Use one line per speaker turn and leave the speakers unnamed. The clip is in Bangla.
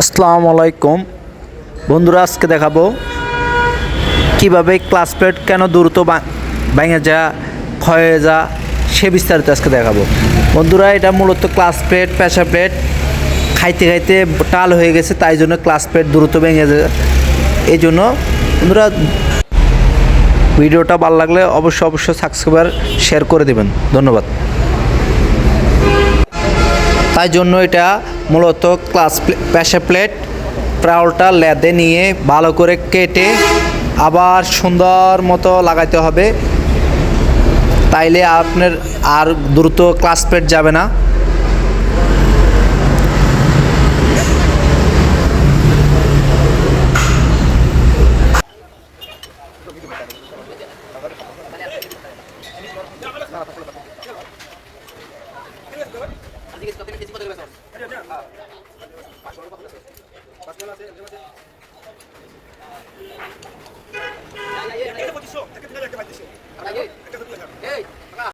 আসসালামু আলাইকুম। বন্ধুরা, আজকে দেখাবো কীভাবে ক্লাস প্লেট কেন দ্রুত ভেঙে যা ক্ষয় যা সে বিস্তারিত আজকে দেখাবো। বন্ধুরা, এটা মূলত ক্লাস প্লেট প্রেশার প্লেট। খাইতে খাইতে টাল হয়ে গেছে, তাই জন্য ক্লাস প্লেট দ্রুত ভেঙে যায়। এই জন্য বন্ধুরা, ভিডিওটা ভালো লাগলে অবশ্যই অবশ্যই সাবস্ক্রাইবার শেয়ার করে দেবেন। ধন্যবাদ। তাই জন্য এটা মূলত ক্লাস প্যাশে প্লেট, প্রাউলটা লেদে নিয়ে ভালো করে কেটে আবার সুন্দর মতো লাগাইতে হবে তাইলে আপনার আর দ্রুত ক্লাস প্লেট যাবে না Thank you. কেজি কত কেজি কত করে বেচো পাঁচশো আছে